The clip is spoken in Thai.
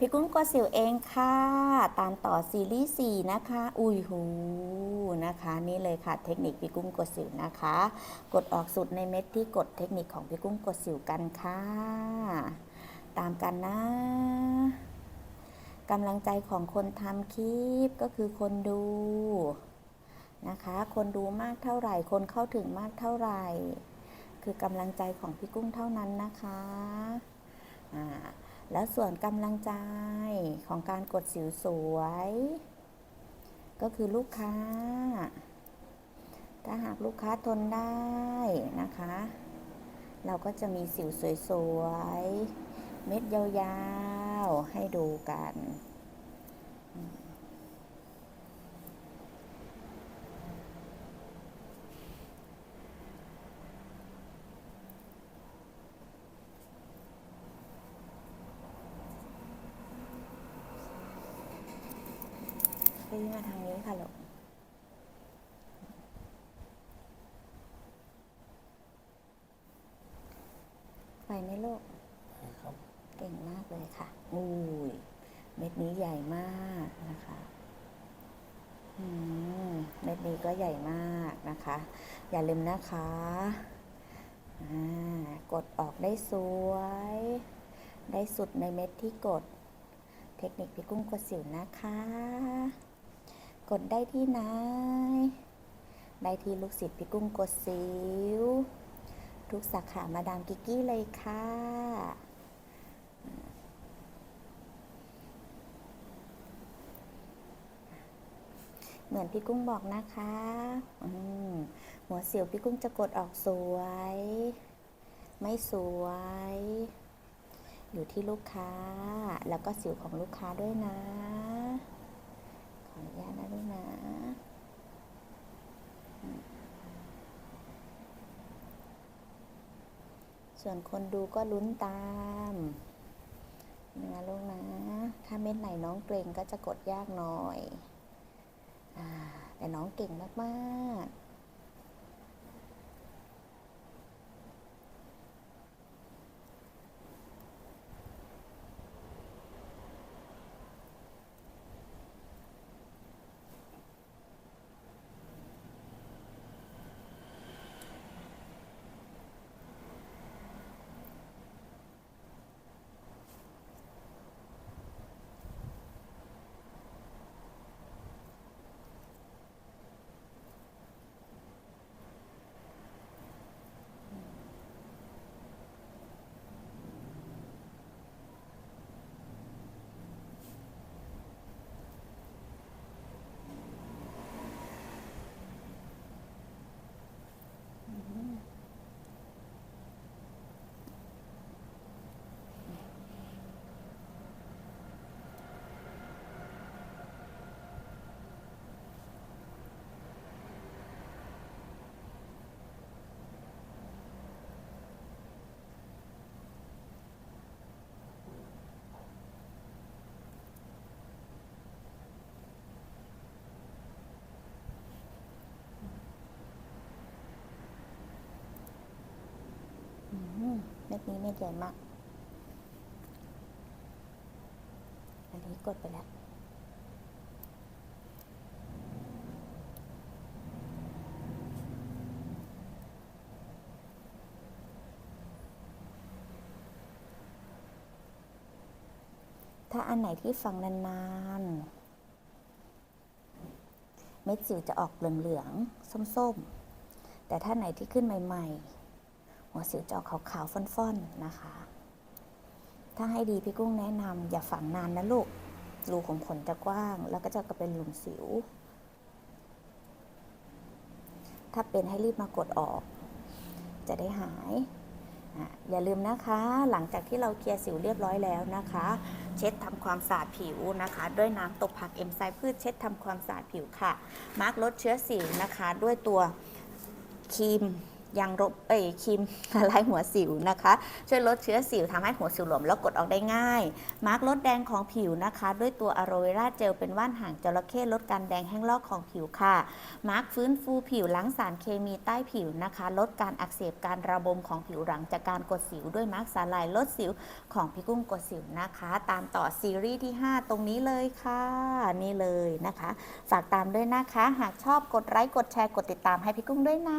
พี่กุ้งกดสิวเองค่ะ ตามต่อซีรีส์ 4 นะคะ อุ้ยหูนะคะ นี่เลยค่ะเทคนิคพี่กุ้งกดสิวนะคะ กดออกสุดในเม็ดที่กดเทคนิคของพี่กุ้งกดสิวกันค่ะ ตามกันนะกำลังใจของคนทำคลิปก็คือคนดูนะคะ คนดูมากเท่าไหร่ คนเข้าถึงมากเท่าไหร่ คือกำลังใจของพี่กุ้งเท่านั้นนะคะอ่า แล้วส่วนกำลังใจของการกดสิวสวย ก็คือลูกค้า ถ้าหากลูกค้าทนได้นะคะ เราก็จะมีสิวสวยๆ เม็ดยาวๆ ให้ดูกัน พี่มาทางนี้ค่ะลูกไปไหมลูกครับ เก่งมากเลยค่ะ อุ้ย เม็ดนี้ใหญ่มากนะคะ อืม เม็ดนี้ก็ใหญ่มากนะคะ อย่าลืมนะคะ อ่า กดออกได้สวย ได้สุดในเม็ดที่กด เทคนิคพี่กุ้งกดสิวนะคะ กดได้ที่ไหน ได้ที่ลูกศิษย์พี่กุ้งกดสิว ทุกสาขามาดามกิกกี้เลยค่ะเหมือนพี่กุ้งบอกนะคะหัวสิวพี่กุ้งจะกดออกสวย ไม่สวย อยู่ที่ลูกค้า แล้วก็สิวของลูกค้าด้วยนะ ออนุญาตนะลูกนะส่วนคนดูก็ลุ้นตามนะลูกนะ ถ้าเม็ดไหนน้องเกรงก็จะกดยากหน่อยอแต่น้องเก่งมาก ๆ อืมเม็ด นี้เม็ดใหญ่มาก อันนี้กดไปแล้ว ถ้าอันไหนที่ฟังนานๆ เม็ดสิวจะออกเหลืองๆ ส้มๆ แต่ถ้าไหนที่ขึ้นใหม่ ๆ หัวสิวจะออกขาวๆฟ่อนๆนะคะ ถ้าให้ดีพี่กุ้งแนะนำอย่าฝังนานนะลูกรูของขนจะกว้าง แล้วก็จะกลายเป็นหลุมสิว ถ้าเป็นให้รีบมากดออก จะได้หายอย่าลืมนะคะหลังจากที่เราเคลียร์สิวเรียบร้อยแล้วนะคะ เช็ดทำความสะอาดผิวนะคะ ด้วยน้ำตกผักเอ็มไซพืชเช็ดทำความสะอาดผิวค่ะ มาร์กลดเชื้อสิวนะคะ ด้วยตัวครีม ยางลบเอ้ยครีมละลายหัวสิวนะคะ ช่วยลดเชื้อสิวทำให้หัวสิวหลวมแล้วกดออกได้ง่าย มาร์กลดแดงของผิวนะคะ ด้วยตัวอะโรเวราเจลเป็นว่านหางจระเข้ลดการแดงแห้งลอกของผิวค่ะ มาร์กฟื้นฟูผิวล้างสารเคมีใต้ผิวนะคะ ลดการอักเสบการระบมของผิวหลังจากการกดสิวด้วยมาร์กสาลายลดสิวของพี่กุ้งกดสิวนะคะ ตามต่อซีรีส์ที่ 5 ตรงนี้เลยค่ะ นี่เลยนะคะ ฝากตามด้วยนะคะ หากชอบกดไลค์กดแชร์กดติดตามให้พี่กุ้งด้วยนะ